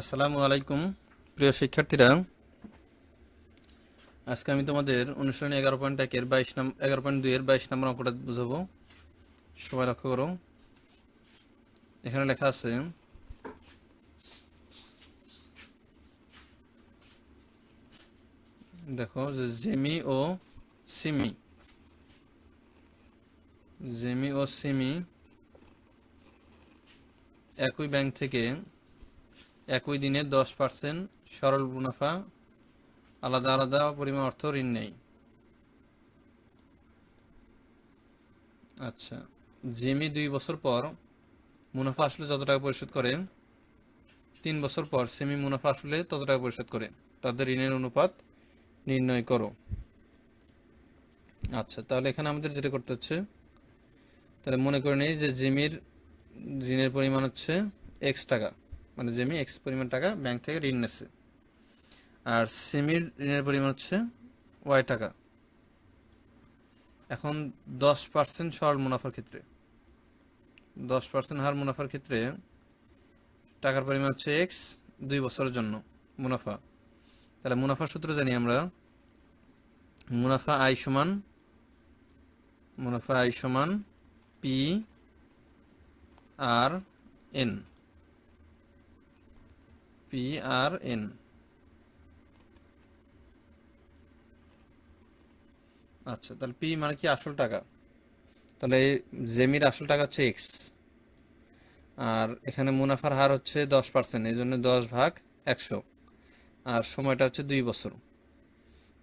আসসালামু আলাইকুম, প্রিয় শিক্ষার্থীরা। আজকে আমি তোমাদের অনুশীলনী এগারো পয়েন্ট একের বাইশ নম্বর এগারো পয়েন্ট দুইয়ের বাইশ নম্বর অঙ্কটা বুঝাবো। সবাই লক্ষ্য করো। এখানে লেখা আছে, দেখো জেমি ও সিমি। জেমি ও সিমি একই ব্যাংক থেকে একই দিনে দশ পার্সেন্ট সরল মুনাফা, আলাদা আলাদা পরিমাণ অর্থ ঋণ নেই আচ্ছা জিমি দুই বছর পর মুনাফা আসলে যত টাকা পরিশোধ করে, তিন বছর পর সেমি মুনাফা আসলে তত টাকা পরিশোধ করে। তাদের ঋণের অনুপাত নির্ণয় করো। আচ্ছা তাহলে এখানে আমাদের যেটা করতে হচ্ছে, তাহলে মনে করে নিই যে জিমির ঋণের পরিমাণ হচ্ছে এক্স টাকা। মানে জমি এক্স পরিমাণ টাকা ব্যাংক থেকে ঋণ নেছে আর সিমির ঋণের পরিমাণ হচ্ছে ওয়াই টাকা। এখন দশ পার্সেন্ট সরল মুনাফার ক্ষেত্রে। দশ পার্সেন্ট হার মুনাফার ক্ষেত্রে টাকার পরিমাণ হচ্ছে এক্স দুই বছরের জন্য মুনাফা। তাহলে মুনাফার সূত্র জানি আমরা। মুনাফা আই সমান, মুনাফা আই সমান P R N P R N আচ্ছা তাহলে পি মানে কি আসল টাকা? তাহলে জেমির আসল টাকা হচ্ছে এক্স আর এখানে মুনাফার হার হচ্ছে দশ পার্সেন্ট এই জন্য দশ ভাগ একশো, আর সময়টা হচ্ছে দুই বছর।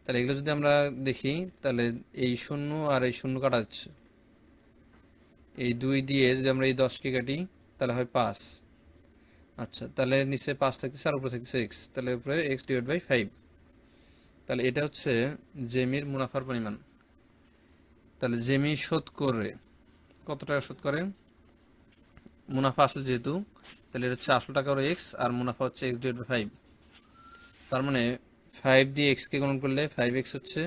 তাহলে এগুলো যদি আমরা দেখি, তাহলে এই শূন্য আর এই শূন্য কাটা যাচ্ছে। এই দুই দিয়ে যদি আমরা এই দশকে কাটি, তাহলে হয় পাঁচ। আচ্ছা তাহলে নিচে পাঁচ থাকতেছে আর উপরে থাকতেছে এক্স তাহলে উপরে এক্স ডিভাইড বাই ফাইভ তাহলে এটা হচ্ছে জেমির মুনাফার পরিমাণ। তাহলে জেমি শোধ করে, কত টাকা শোধ করে? মুনাফা আসলে যেহেতু, তাহলে এটা হচ্ছে আসল টাকা এক্স আর মুনাফা হচ্ছে এক্স ডিভাইড বাই ফাইভ তার মানে ফাইভ দিয়ে এক্সকে গ্রহণ করলে ফাইভ এক্স হচ্ছে,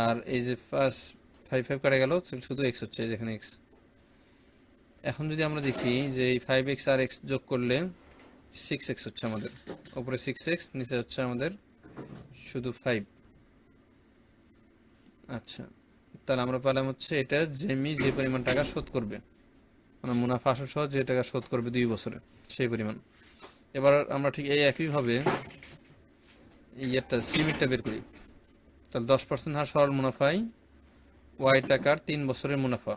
আর এই যে ফার্স্ট ফাইভ ফাইভ কাটা গেল শুধু এক্স হচ্ছে যেখানে এক্স এখন যদি আমরা দেখি যে এই ফাইভ এক্স আর এক্স যোগ করলে সিক্স এক্স হচ্ছে আমাদের। ওপরে সিক্স এক্স নিচে হচ্ছে আমাদের শুধু ফাইভ আচ্ছা তাহলে আমরা পেলাম হচ্ছে এটা জেমি যে পরিমাণ টাকা শোধ করবে। মানে মুনাফা আসল সহ যে টাকা শোধ করবে দুই বছরে, সেই পরিমাণ। এবার আমরা ঠিক এই একইভাবে ইয়েরটা সিমিটটা বের করি। তাহলে দশ পার্সেন্ট হার সরল মুনাফাই ওয়াই টাকার তিন বছরের মুনাফা।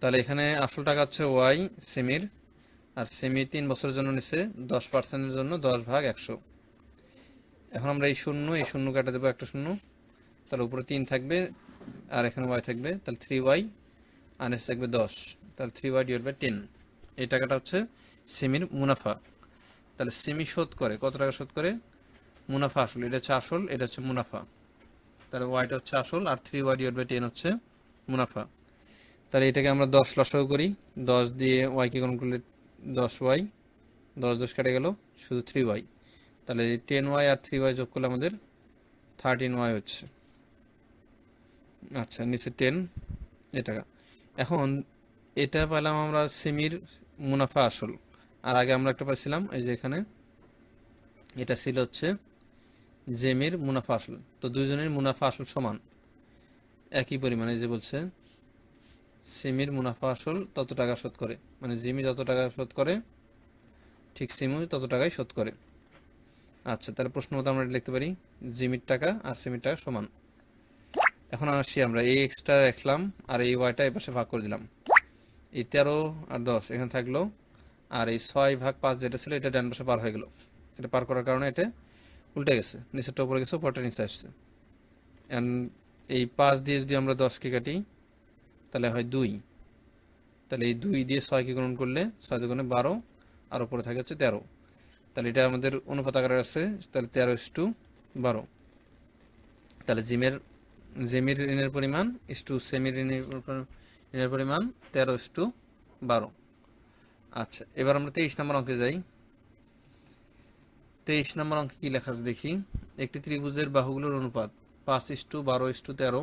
তাহলে এখানে আসল টাকা হচ্ছে ওয়াই সেমির, আর সেমি তিন বছরের জন্য নিচ্ছে, দশ পার্সেন্টের জন্য দশ ভাগ একশো। এখন আমরা এই শূন্য এই শূন্য কাটা দেবো একটা শূন্য। তাহলে উপরে তিন থাকবে, আর এখানে ওয়াই থাকবে, তাহলে থ্রি ওয়াই, আর এসে থাকবে দশ। তাহলে three Y divide by ten এই টাকাটা হচ্ছে সেমির মুনাফা। তাহলে সেমি শোধ করে, কত টাকা শোধ করে? মুনাফা আসল, এটা হচ্ছে আসল, এটা হচ্ছে মুনাফা। তাহলে ওয়াইটা হচ্ছে আসল, আর three Y divide by ten হচ্ছে মুনাফা। তাহলে এটাকে আমরা দশ লসাও করি। দশ দিয়ে ওয়াইকে গ্রহণ করলে দশ ওয়াই দশ দশ কেটে গেল, শুধু থ্রি ওয়াই তাহলে টেন ওয়াই আর থ্রি ওয়াই যোগ করলে আমাদের থার্টিন ওয়াই হচ্ছে। আচ্ছা নিচে টেন এ টাকা এখন এটা পেলাম আমরা সেমির মুনাফা আসল। আর আগে আমরা একটা পাইছিলাম, এই যে এখানে। এটা ছিল হচ্ছে জেমির মুনাফা আসল। তো দুজনের মুনাফা আসল সমান। একই পরিমাণে যে বলছে। সিমির মুনাফা আসল তত টাকা শোধ করে। মানে জিমি যত টাকা শোধ করে, ঠিক সিমি তত টাকাই শোধ করে। আচ্ছা তাহলে প্রশ্ন মতো আমরা লিখতে পারি, জিমির টাকা আর সিমির টাকা সমান। এখন আসছি আমরা, এই এক্সট্রা রাখলাম আর এই ওয়াইটা এই পাশে ভাগ করে দিলাম। এই তেরো আর দশ, এখানে থাকল। আর এই ছয় ভাগ পাঁচ যেটা ছিল, এটা ডান পাশে পার হয়ে গেল। এটা পার করার কারণে এটা উল্টে গেছে, নিচেরটা উপরে গেছে, উপরটা নিচে আসছে। অ্যান্ড এই পাঁচ দিয়ে যদি আমরা দশকে কাটি তাহলে হয় দুই। তাহলে এই দুই দিয়ে ছয়কে গ্রহণ করলে ছয় দুগুণে বারো, আর উপরে থাকে হচ্ছে তেরো। তাহলে এটা আমাদের অনুপাত আকারে আছে, তাহলে তেরো ইস টু বারো। তাহলে জিমের, জেমির ঋণের পরিমাণ ইস টু সেমির ঋণের পরিমাণ তেরো ইস টু বারো। আচ্ছা এবার আমরা তেইশ নম্বর অঙ্কে যাই। তেইশ নম্বর অঙ্কে কী লেখা আছে দেখি। একটি ত্রিভুজের বাহুগুলোর অনুপাত পাঁচ ইস টু বারো ইস টু তেরো,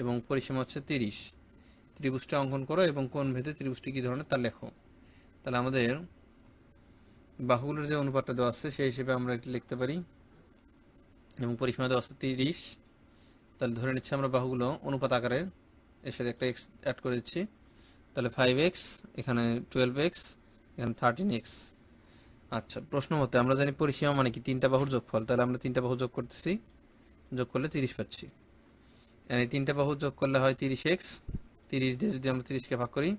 এবং পরিসীমা হচ্ছে তিরিশ। ত্রিভুজটা অঙ্কন করো এবং কোন ভেদে ত্রিভুজটি কী ধরনের তা লেখো। তাহলে আমাদের বাহুগুলোর যে অনুপাতটা দেওয়া আছে, সেই হিসেবে আমরা এটি লিখতে পারি। এবং পরিসীমা দেওয়া আছে তিরিশ। তাহলে ধরে নিচ্ছি আমরা বাহুগুলো অনুপাত আকারে এর সাথে একটা এক্স অ্যাড করে দিচ্ছি। তাহলে ফাইভ এক্স এখানে টুয়েলভ এক্স এখানে থার্টিন এক্স আচ্ছা প্রশ্ন মতে আমরা জানি পরিসীমা মানে কি? তিনটা বাহুর যোগফল। তাহলে আমরা তিনটা বাহু যোগ করতেছি। যোগ করলে তিরিশ পাচ্ছি। এই তিনটা বাহু যোগ করলে হয় তিরিশ এক্স তিরিশ দিয়ে যদি আমরা তিরিশকে ভাগ করি,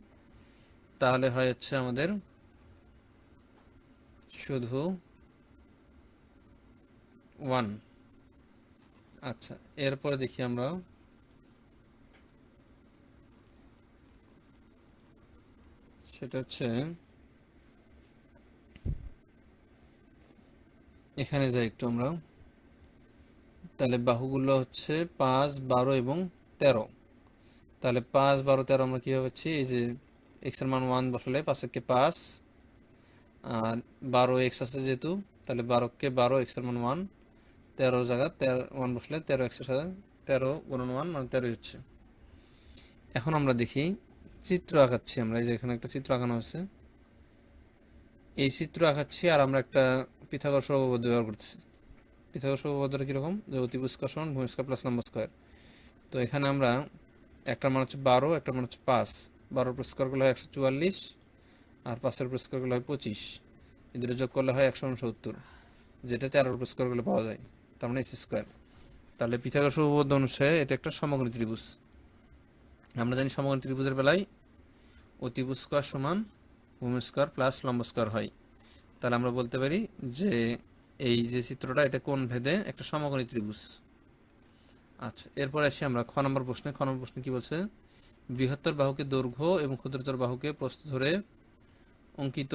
তাহলে হয় হচ্ছে আমাদের শুধু ওয়ান আচ্ছা এরপরে দেখি আমরা সেটা হচ্ছে এখানে যাই একটু আমরা। তাহলে বাহুগুলো হচ্ছে পাঁচ, বারো এবং তেরো। তাহলে পাঁচ বারো তেরো আমরা কীভাবে পাচ্ছি? এই যে এক্সের মান ওয়ান বসালে পাঁচকে পাঁচ, আর বারো এক্স আছে যেহেতু, তাহলে বারোকে বারো এক্সের মান ওয়ান তেরো জায়গা তেরো ওয়ান বসলে তেরো এক্সের সাথে তেরো গুণন ওয়ান মানে তেরোই হচ্ছে। এখন আমরা দেখি চিত্র আঁকাচ্ছি আমরা, এই যে এখানে একটা চিত্র আঁকানো হচ্ছে এই চিত্র আঁকাচ্ছি আর আমরা একটা পিথাগোরাস উপপাদ্য ব্যবহার করতেছি। পিথাগোরাস উপপাদ্যটা কীরকম? যে অতিপুষ্কার সমান ভূমিষ্কার প্লাস লম্ব স্কোয়ার তো এখানে আমরা একটা মান হচ্ছে বারো, একটা মান হচ্ছে পাঁচ। বারোর পুরস্কারগুলো হয় একশো চুয়াল্লিশ আর পাঁচের পুরস্কারগুলো হয় পঁচিশ। এই দুটো যোগ করলে হয় একশো উনসত্তর, যেটা তেরোর পুরস্কারগুলো পাওয়া যায়, তার মানে এক্স স্কোয়ার। তাহলে পিথাগোরাস উপপাদ্য অনুসারে এটা একটা সমগ্র ত্রিভুজ। আমরা জানি সমগ্র ত্রিভুজের বেলায় অতিভুজ স্কোয়ার সমান ভূমি স্কোয়ার প্লাস লম্ব স্কোয়ার হয়। তাহলে আমরা বলতে পারি যে এই যে চিত্রটা, এটা কোন ভেদে একটা সমকোণী ত্রিভুজ? আচ্ছা এরপর আসি আমরা খ নম্বর প্রশ্নে। খ নম্বর প্রশ্নে কি বলছে? বৃহত্তর বাহুকে দৈর্ঘ্য এবং ক্ষুদ্রতর বাহুকে প্রস্থ ধরে অঙ্কিত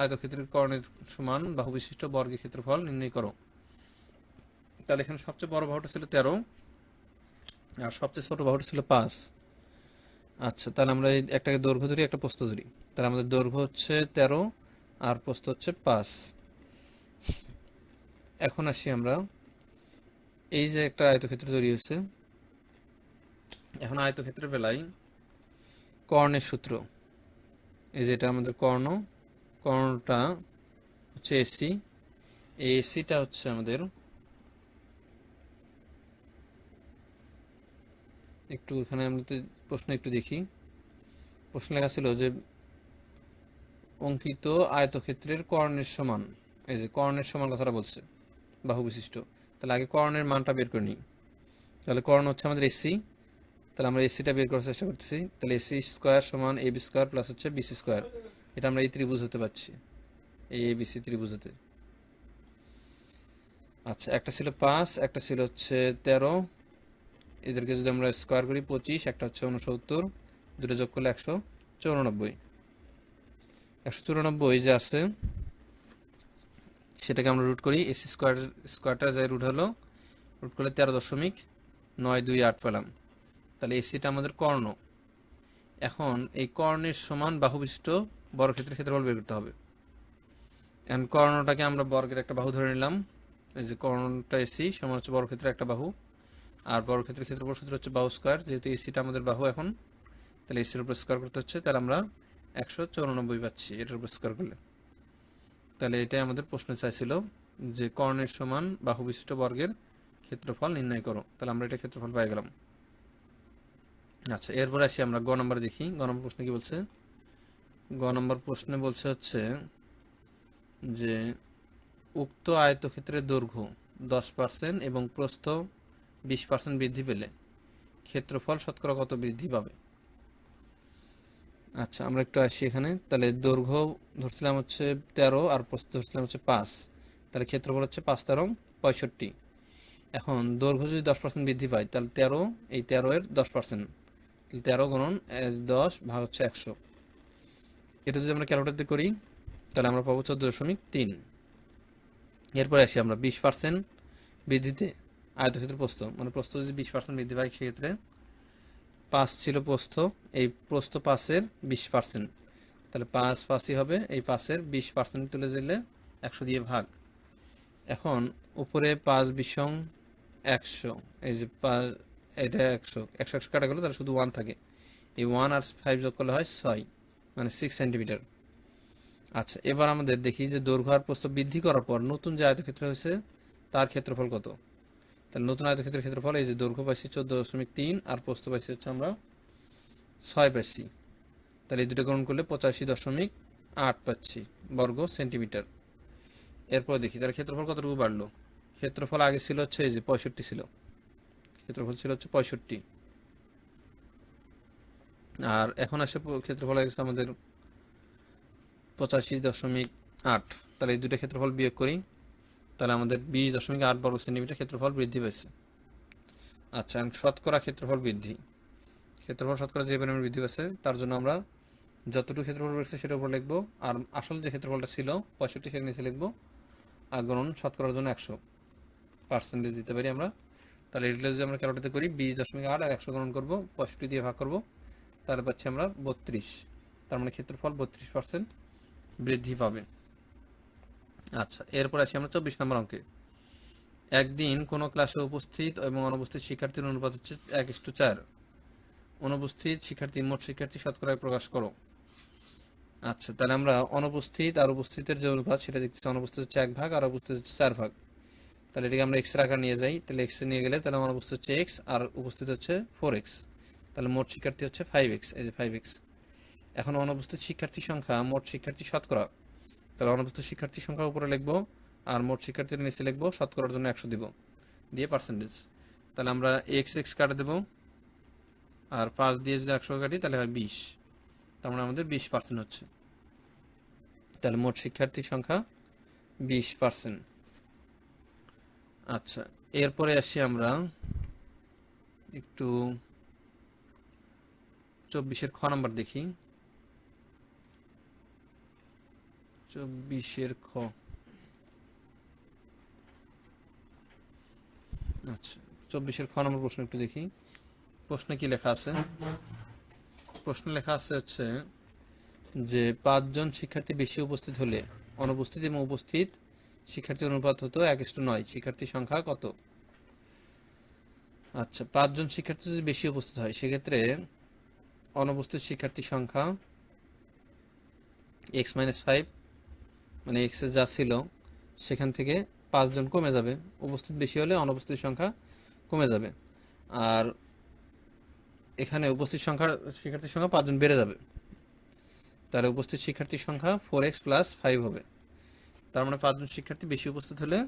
আয়তক্ষেত্রের কর্ণের সমান বাহু বিশিষ্ট বর্গের ক্ষেত্রফল নির্ণয় করো। তাহলে এখানে সবচেয়ে বড় বাহুটা ছিল তেরো আর সবচেয়ে ছোট বাহুটা ছিল পাঁচ। আচ্ছা তাহলে আমরা এই একটাকে দৈর্ঘ্য ধরি, একটা প্রস্থ ধরি। তাহলে আমাদের দৈর্ঘ্য হচ্ছে তেরো আর প্রস্থ হচ্ছে পাঁচ। এখন আসি আমরা এই যে একটা আয়তক্ষেত্র তৈরি হয়েছে, এখন আয়তক্ষেত্রের বেলায় কর্ণের সূত্র, এই যে এটা আমাদের কর্ণ, কর্ণটা হচ্ছে এসি এসিটা হচ্ছে আমাদের একটু এখানে আমরা প্রশ্ন একটু দেখি। প্রশ্ন লেখা ছিল যে অঙ্কিত আয়তক্ষেত্রের কর্ণের সমান, এই যে কর্ণের সমান কথাটা বলছে, বাহু বিশিষ্ট। তাহলে আগে কর্ণের মানটা বের করে নিই। তাহলে কর্ণ হচ্ছে আমাদের এসি তাহলে আমরা এসিটা বের করার চেষ্টা করতেছি। তাহলে এসি স্কোয়ার সমান এ বি স্কোয়ার প্লাস হচ্ছে বিসি স্কোয়ার এটা আমরা এই ত্রিভুজ হতে পারছি। এই এ বিসি ত্রিভুজ হতে আচ্ছা একটা ছিল পাঁচ, একটা ছিল হচ্ছে তেরো। এদেরকে যদি আমরা স্কোয়ার করি পঁচিশ, একটা হচ্ছে উনসত্তর দুটো যোগ করলে একশো চৌরানব্বই। একশো চুরানব্বই যে আছে সেটাকে আমরা রুট করি এসি স্কোয়ার স্কোয়ারটা যে রুট হলো রুট করলে তেরো দশমিক নয় দুই আট পেলাম। তাহলে এসিটা আমাদের কর্ণ। এখন এই কর্ণের সমান বাহু বিশিষ্ট বর্গক্ষেত্রের ক্ষেত্রফল বের করতে হবে। এখন কর্ণটাকে আমরা বর্গের একটা বাহু ধরে নিলাম। এই যে কর্ণটা এসি সমান হচ্ছে বর্গক্ষেত্রের একটা বাহু। আর বর্গক্ষেত্রের ক্ষেত্রফল সূত্র হচ্ছে বাহু স্কোয়ার যেহেতু এসিটা আমাদের বাহু এখন, তাহলে এসির উপর স্কোয়ার করতে হচ্ছে, তাহলে আমরা একশো চৌরানব্বই পাচ্ছি এটার উপর স্কোয়ার করলে। তাহলে এটাই আমাদের প্রশ্ন চাইছিল যে কর্ণের সমান বাহু বিশিষ্ট বর্গের ক্ষেত্রফল নির্ণয় করো। তাহলে আমরা এটা ক্ষেত্রফল পাই গেলাম। আচ্ছা এরপর আসি আমরা গ নম্বর দেখি। গ নম্বর প্রশ্নে কি বলছে? গ নম্বর প্রশ্নে বলছে হচ্ছে যে উক্ত আয়তক্ষেত্রের দৈর্ঘ্য দশ পার্সেন্ট এবং প্রস্থ বিশ পার্সেন্ট বৃদ্ধি পেলে ক্ষেত্রফল শতকরা কত বৃদ্ধি পাবে? আচ্ছা আমরা একটু আসি এখানে। তাহলে দৈর্ঘ্য ধরছিলাম হচ্ছে তেরো, আর প্রস্থ ধরছিলাম হচ্ছে পাঁচ। তাহলে ক্ষেত্রফল হচ্ছে পাঁচ তেরো, পঁয়ষট্টি। এখন দৈর্ঘ্য যদি দশ পার্সেন্ট বৃদ্ধি পায়, তাহলে তেরো, এই তেরো এর দশ পার্সেন্ট তাহলে তেরো গণন দশ ভাগ হচ্ছে একশো। এটা যদি আমরা ক্যালকুলেটর দিয়ে করি, তাহলে আমরা পাবো চোদ্দ দশমিক তিন। এরপরে আসি আমরা বিশ পার্সেন্ট বৃদ্ধিতে আয়তক্ষেত্র প্রস্থ। মানে প্রস্থ যদি বিশ পার্সেন্ট বৃদ্ধি পায়, সেক্ষেত্রে পাঁচ ছিল প্রস্থ, এই প্রস্থ পাঁচের বিশ পার্সেন্ট তাহলে পাঁচ পাঁচই হবে, এই পাঁচের বিশ পার্সেন্ট তুলে দিলে একশো দিয়ে ভাগ। এখন উপরে পাঁচ বিশং একশো, এই যে এটা একশো একশো একশো কাটা গেলো তাহলে শুধু ওয়ান থাকে। এই ওয়ান আর ফাইভ যোগ করলে হয় ছয় মানে সিক্স সেন্টিমিটার আচ্ছা এবার আমাদের দেখি যে দৈর্ঘ্য আর প্রস্থ বৃদ্ধি করার পর নতুন যে আয়তক্ষেত্র হয়েছে, তার ক্ষেত্রফল কত? তাহলে নতুন আয়তক্ষেত্রের ক্ষেত্রফল এই যে দৈর্ঘ্য পাইছি চোদ্দ দশমিক তিন, আর প্রস্থ পাইছি হচ্ছে আমরা ছয় পাইছি। তাহলে এই দুটো গ্রহণ করলে পঁচাশি দশমিক আট পাচ্ছি বর্গ সেন্টিমিটার। এরপর দেখি, তাহলে ক্ষেত্রফল কতটুকু বাড়লো? ক্ষেত্রফল আগে ছিল হচ্ছে এই যে পঁয়ষট্টি ছিল। ক্ষেত্রফল ছিল হচ্ছে পঁয়ষট্টি। আর এখন আসে ক্ষেত্রফল গেছে আমাদের পঁচাশি দশমিক আট। তাহলে এই দুটো ক্ষেত্রফল বিয়োগ করি তাহলে আমাদের বিশ দশমিক আট বর্গ সেন্টিমিটার ক্ষেত্রফল বৃদ্ধি পেয়েছে। আচ্ছা শতকরা ক্ষেত্রফল বৃদ্ধি। ক্ষেত্রফল শতকরা যে পরিমাণ বৃদ্ধি পেয়েছে, তার জন্য আমরা যতটুকু ক্ষেত্রফল বেড়েছে সেটার উপর লিখব, আর আসল যে ক্ষেত্রফলটা ছিল, পঁয়ষট্টি সেটা নিচে লিখব, আর গ্রহণ শতকরার জন্য একশো পার্সেন্টেজ দিতে পারি আমরা। তাহলে এটা যদি আমরা ক্যালকুলেট করি, বিশ দশমিক আট আর একশো গ্রহণ করব, পঁয়ষট্টি দিয়ে ভাগ করব, তাহলে পাচ্ছি আমরা বত্রিশ। তার মানে ক্ষেত্রফল বত্রিশ পার্সেন্ট বৃদ্ধি পাবে। আচ্ছা এরপর আসি আমরা চব্বিশ নম্বর অঙ্কে। একদিন কোনো ক্লাসে উপস্থিত এবং অনুপস্থিত শিক্ষার্থীর অনুপাত হচ্ছে এক ইস্টু চার। অনুপস্থিত শিক্ষার্থী, মোট শিক্ষার্থী শতকরায় প্রকাশ করো। আচ্ছা তাহলে আমরা অনুপস্থিত আর উপস্থিতের যে অনুপাত সেটা দেখতেছি, অনুপস্থিত হচ্ছে এক ভাগ আর উপস্থিত হচ্ছে চার ভাগ। তাহলে এটাকে আমরা এক্স আকার নিয়ে যাই। তাহলে এক্স নিয়ে গেলে তাহলে অনুপস্থিত হচ্ছে এক্স আর উপস্থিত হচ্ছে ফোর এক্স। তাহলে মোট শিক্ষার্থী হচ্ছে ফাইভ এক্স, এই যে ফাইভ এক্স। এখন অনুপস্থিত শিক্ষার্থী সংখ্যা, মোট শিক্ষার্থী শতকরা তাহলে অনুপস্থিত শিক্ষার্থী সংখ্যা উপরে লিখব আর মোট শিক্ষার্থীর নিচে লিখব শতকরার জন্য একশো দিব। দিয়ে পার্সেন্টেজ তাহলে আমরা এক্স এক্স কাটে দেবো। আর পাঁচ দিয়ে যদি একশো কাটি, তাহলে হয় বিশ। তার মানে আমাদের বিশ পার্সেন্ট হচ্ছে। তাহলে মোট শিক্ষার্থীর সংখ্যা বিশ পার্সেন্ট আচ্ছা এরপরে আসি আমরা একটু চব্বিশের খ নাম্বার দেখি। চব্বিশের খ। আচ্ছা চব্বিশের খ নম্বর প্রশ্ন একটু দেখি। প্রশ্নে কি লেখা আছে? প্রশ্ন লেখা আছে হচ্ছে যে, পাঁচজন শিক্ষার্থী বেশি উপস্থিত হলে অনুপস্থিত এবং উপস্থিত শিক্ষার্থীর অনুপাত হতো এক নয়। শিক্ষার্থীর সংখ্যা কত? আচ্ছা পাঁচজন শিক্ষার্থী যদি বেশি উপস্থিত হয়, সেক্ষেত্রে অনুপস্থিত শিক্ষার্থীর সংখ্যা এক্স মাইনাস ফাইভ মানে এক্স যা ছিল, সেখান থেকে পাঁচজন কমে যাবে। উপস্থিত বেশি হলে অনুপস্থিত সংখ্যা কমে যাবে। আর এখানে উপস্থিত সংখ্যা শিক্ষার্থীর সংখ্যা পাঁচজন বেড়ে যাবে। তাহলে উপস্থিত শিক্ষার্থীর সংখ্যা ফোর এক্স প্লাস ফাইভ হবে। তার মানে পাঁচজন শিক্ষার্থী বেশি উপস্থিত হলে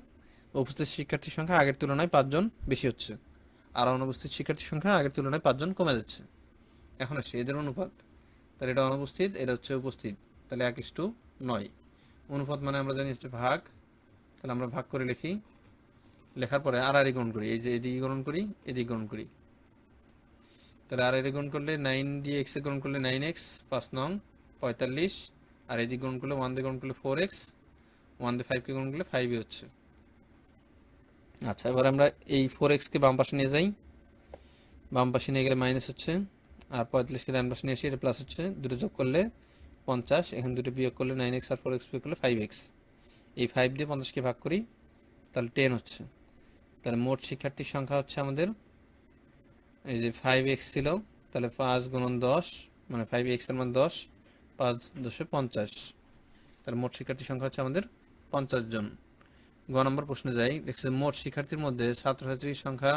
উপস্থিত শিক্ষার্থীর সংখ্যা আগের তুলনায় পাঁচজন বেশি হচ্ছে। আর অনুপস্থিত শিক্ষার্থীর সংখ্যা আগের তুলনায় পাঁচজন কমে যাচ্ছে। এখন আসছে এদের অনুপাত। তাহলে এটা অনুপস্থিত, এটা হচ্ছে উপস্থিত। তাহলে এক ইস্টু নয়। অনুপাত মানে আমরা জানি হচ্ছে ভাগ। তাহলে আমরা ভাগ করে লিখি। লেখার পরে আর আর গ্রহণ করি। এই যে এদিকে গ্রহণ করি, এদিকে গ্রহণ করি। তাহলে আর এদিকে গ্রহণ করলে নাইন দিয়ে এক্স এ গ্রহণ করলে নাইন এক্স পাঁচ নং, পঁয়তাল্লিশ। আর এদিকে গ্রহণ করলে ওয়ান দিয়ে গ্রহণ করলে ফোর এক্স ওয়ান দিয়ে ফাইভকে গ্রহণ করলে ফাইভই হচ্ছে। আচ্ছা এবার আমরা এই ফোর এক্সকে বাম পাশে নিয়ে যাই। বাম পাশে নিয়ে গেলে মাইনাস হচ্ছে। আর পঁয়তাল্লিশকে ডান পাশে নিয়ে আসি, এটা প্লাস হচ্ছে। দুটো যোগ করলে পঞ্চাশ, এখানে দুটো বিয়োগ করলে নাইন এক্স আর ফোর এক্স বিয়োগ করলে ফাইভ এক্স এই ফাইভ দিয়ে পঞ্চাশকে ভাগ করি, তাহলে টেন হচ্ছে। তাহলে মোট শিক্ষার্থীর সংখ্যা হচ্ছে আমাদের, এই যে ফাইভ এক্স ছিল, তাহলে পাঁচ গুণন দশ মানে ফাইভ এক্সের মান দশ, পাঁচ দশে পঞ্চাশ। তাহলে মোট শিক্ষার্থীর সংখ্যা হচ্ছে আমাদের পঞ্চাশ জন। গ নম্বর প্রশ্নে যাই, দেখছে মোট শিক্ষার্থীর মধ্যে ছাত্রছাত্রীর সংখ্যা,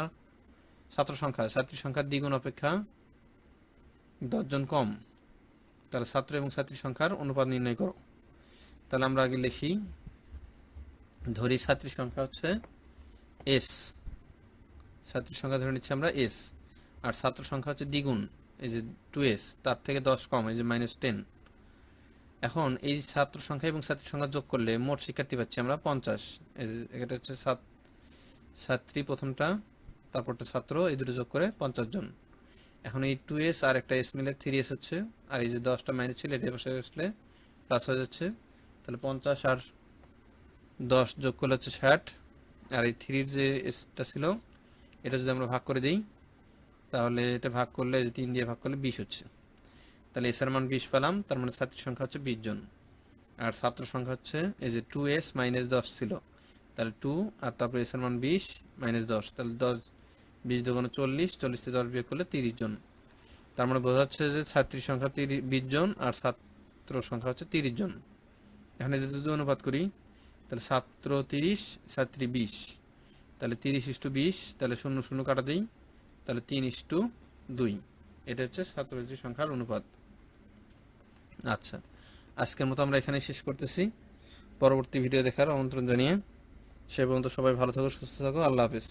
ছাত্র সংখ্যা, ছাত্রীর সংখ্যা দ্বিগুণ অপেক্ষা দশজন কম। তাহলে ছাত্র এবং ছাত্রীর সংখ্যার অনুপাত নির্ণয় করো। তাহলে আমরা আগে লিখি, ধরি ছাত্রীর সংখ্যা হচ্ছে এস ছাত্রীর সংখ্যা ধরে নিচ্ছি আমরা এস আর ছাত্র সংখ্যা হচ্ছে দ্বিগুণ, এই যে টু এস তার থেকে দশ কম, এই যে মাইনাস টেন এখন এই ছাত্র সংখ্যা এবং ছাত্রীর সংখ্যা যোগ করলে মোট শিক্ষার্থী পাচ্ছি আমরা পঞ্চাশ। এটা হচ্ছে ছাত্রী প্রথমটা, তারপরটা ছাত্র, এই দুটো যোগ করে পঞ্চাশ জন। এখন এই টু এস আর একটা এস মিলে থ্রি এস হচ্ছে। আর এই যে দশটা মাইনাস ছিল, এটা বসে আসলে প্লাস হয়ে যাচ্ছে। তাহলে পঞ্চাশ আর দশ যোগ করলে হচ্ছে ষাট। আর এই থ্রির যে এসটা ছিল, এটা যদি আমরা ভাগ করে দিই, তাহলে এটা ভাগ করলে তিন দিয়ে ভাগ করলে বিশ হচ্ছে। তাহলে এসের মান বিশ পেলাম, তার মানে ছাত্রীর সংখ্যা হচ্ছে বিশ জন। আর ছাত্র সংখ্যা হচ্ছে এই যে টু এস মাইনাস দশ ছিল। তাহলে টু আর তারপরে এসের মান বিশ মাইনাস দশ। তাহলে দশ বিশ দোকানে চল্লিশ চল্লিশ থেকে দশ বিয়োগ করলে তিরিশ জন। তার মানে বোঝা যাচ্ছে যে ছাত্রীর সংখ্যা তিরিশ বিশ জন আর ছাত্র সংখ্যা হচ্ছে তিরিশ জন। এখানে যদি অনুপাত করি, তাহলে ছাত্র তিরিশ, ছাত্রী বিশ। তাহলে তিরিশ ইস্টু বিশ, তাহলে শূন্য শূন্য কাটা দিই, তাহলে তিন ইস্টু দুই। এটা হচ্ছে ছাত্রছাত্রী সংখ্যার অনুপাত। আচ্ছা আজকের মতো আমরা এখানে শেষ করতেছি। পরবর্তী ভিডিও দেখার আমন্ত্রণ জানিয়ে সে পর্যন্ত সবাই ভালো থাকো, সুস্থ থাকো, আল্লাহ হাফিজ।